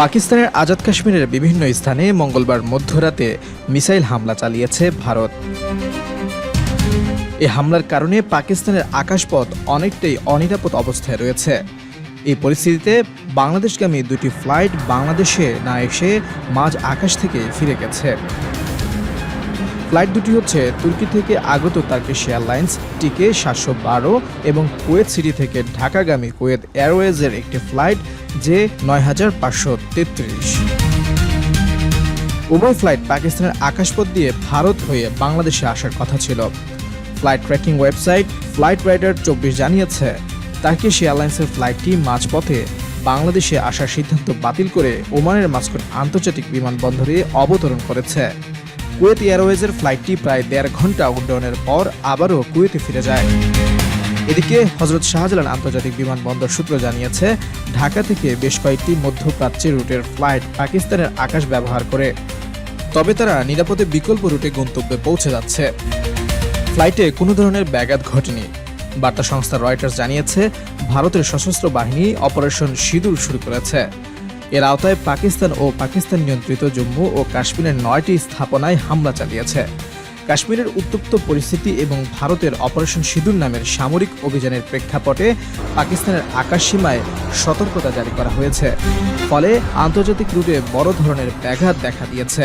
পাকিস্তানের আজাদ কাশ্মীরের বিভিন্ন স্থানে মঙ্গলবার মধ্যরাতে মিসাইল হামলা চালিয়েছে ভারত। এই হামলার কারণে পাকিস্তানের আকাশপথ অনেকটাই অনিরাপদ অবস্থায় রয়েছে। এই পরিস্থিতিতে বাংলাদেশগামী দুটি ফ্লাইট বাংলাদেশে না এসে মাঝ আকাশ থেকে ফিরে গেছে। ফ্লাইট দুটি হচ্ছে তুর্কি থেকে আগত তার্কিশ এয়ারলাইন্স, টিকে সাতশো বারো এবং কুয়েত সিটি থেকে ঢাকাগামী কুয়েত এয়ারওয়েজের একটি ফ্লাইট যে নয় হাজার পাঁচশো তেত্রিশ। উভয় ফ্লাইট পাকিস্তানের আকাশপথ দিয়ে ভারত হয়ে বাংলাদেশে আসার কথা ছিল। Flight tracking website flight radar চব্বিশ জানিয়েছে, তার্কিশ এয়ারলাইন্সের ফ্লাইটটি মাঝপথে বাংলাদেশে আসার সিদ্ধান্ত বাতিল করে ওমানের মাস্কট আন্তর্জাতিক বিমানবন্দরে অবতরণ করেছে। কুয়েত এয়ারওয়েজের ফ্লাইটটি প্রায় দেড় ঘণ্টা উড্ডয়নের পর আবারও কুয়েতে ফিরে যায়। এদিকে হজরত শাহজালাল আন্তর্জাতিক বিমানবন্দর সূত্র জানিয়েছে, ঢাকা থেকে বেশ কয়েকটি মধ্যপ্রাচ্যের রুটের ফ্লাইট পাকিস্তানের আকাশ ব্যবহার করে। তবে তারা নিরাপদে বিকল্প রুটে গন্তব্যে পৌঁছে যাচ্ছে। ফ্লাইটে কোনো ধরনের ব্যাঘাত ঘটেনি। বার্তা সংস্থা রয়টার্স জানিয়েছে, ভারতের সশস্ত্র বাহিনী অপারেশন সিঁদুর শুরু করেছে। এর আওতায় পাকিস্তান ও পাকিস্তান নিয়ন্ত্রিত জম্মু ও কাশ্মীরের নয়টি স্থাপনায় হামলা চালিয়েছে। কাশ্মীরের উত্তপ্ত পরিস্থিতি এবং ভারতের অপারেশন সিঁদুর নামের সামরিক অভিযানের প্রেক্ষাপটে পাকিস্তানের আকাশ সীমায় সতর্কতা জারি করা হয়েছে। ফলে আন্তর্জাতিক রুটে বড় ধরনের ব্যাঘাত দেখা দিয়েছে।